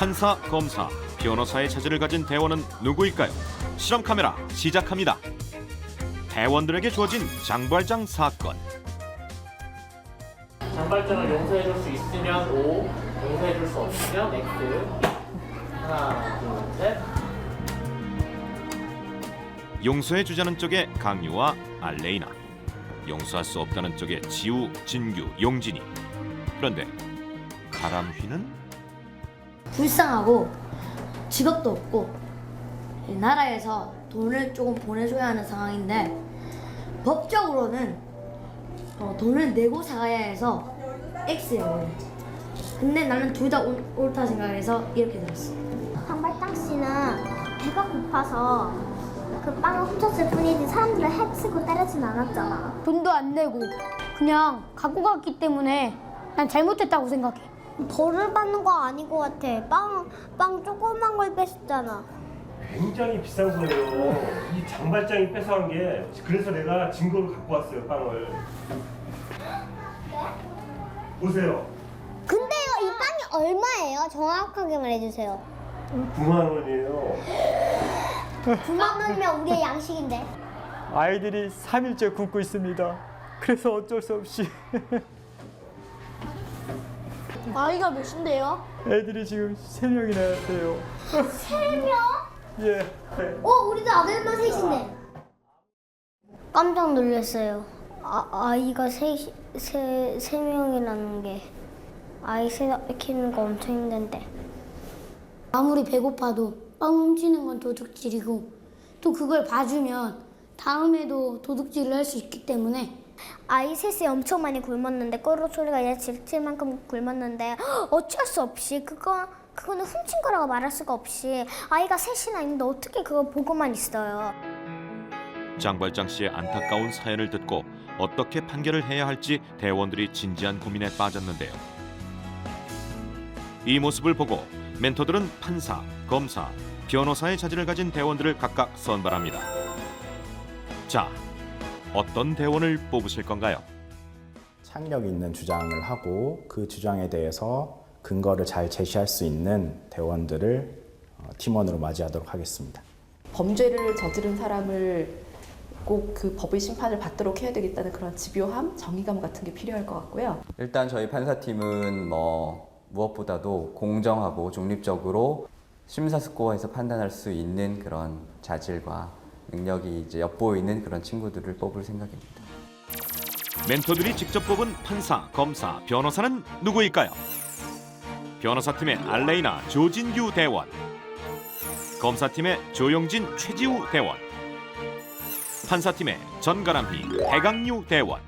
판사, 검사, 변호사의 자질을 가진 대원은 누구일까요? 실험 카메라 시작합니다. 대원들에게 주어진 장발장 사건. 장발장을 용서해줄 수 있으면 O, 용서해줄 수 없으면 X. 하나, 둘, 셋. 용서해 주자는 쪽에 강유와 알레이나, 용서할 수 없다는 쪽에 지우, 진규, 용진이. 그런데 가람휘는 불쌍하고 직업도 없고 이 나라에서 돈을 조금 보내줘야 하는 상황인데 법적으로는 어, 돈을 내고 사가야 해서 X예요. 근데 나는 둘 다 옳다 생각해서 이렇게 들었어. 장발장 씨는 배가 고파서 그 빵을 훔쳤을 뿐이지 사람들을 해치고 때리진 않았잖아. 돈도 안 내고 그냥 갖고 갔기 때문에 난 잘못했다고 생각해. 벌을 받는 거 아닌 것 같아. 빵, 빵 조그만 걸 뺐었잖아. 굉장히 비싼 거예요. 이 장발장이 뺏어간 게 그래서 내가 증거를 갖고 왔어요 빵을. 보세요. 근데요, 이 빵이 얼마예요? 정확하게 말해주세요. 9만 원이에요. 9만 원이면 우리의 양식인데. 아이들이 3일째 굶고 있습니다. 그래서 어쩔 수 없이 아이가 몇인데요? 애들이 지금 3명이나 돼요. 세 명? 예. 어, 우리도 아들만 셋인데. 깜짝 놀랐어요. 아, 아이가 세, 세, 세 명이라는 게. 아이 세 키우는 거 엄청 힘든데. 아무리 배고파도 빵 훔치는 건 도둑질이고 또 그걸 봐주면 다음에도 도둑질을 할 수 있기 때문에 아이 셋이 엄청 많이 굶었는데 꼬르 소리가 이제 질질 만큼 굶었는데 어쩔 수 없이 그거 그거는 훔친 거라고 말할 수가 없이 아이가 셋이나 있는데 어떻게 그걸 보고만 있어요. 장발장 씨의 안타까운 사연을 듣고 어떻게 판결을 해야 할지 대원들이 진지한 고민에 빠졌는데요. 이 모습을 보고 멘토들은 판사, 검사, 변호사의 자질을 가진 대원들을 각각 선발합니다. 자, 어떤 대원을 뽑으실 건가요? 창의력 있는 주장을 하고 그 주장에 대해서 근거를 잘 제시할 수 있는 대원들을 어, 팀원으로 맞이하도록 하겠습니다. 범죄를 저지른 사람을 꼭 그 법의 심판을 받도록 해야 되겠다는 그런 집요함, 정의감 같은 게 필요할 것 같고요. 일단 저희 판사팀은 뭐 무엇보다도 공정하고 중립적으로 심사숙고해서 판단할 수 있는 그런 자질과 능력이 이제 엿보이는 그런 친구들을 뽑을 생각입니다. 멘토들이 직접 뽑은 판사, 검사, 변호사는 누구일까요? 변호사팀의 알레이나 조진규 대원, 검사팀의 조용진 최지우 대원, 판사팀의 전가람희 해강유 대원,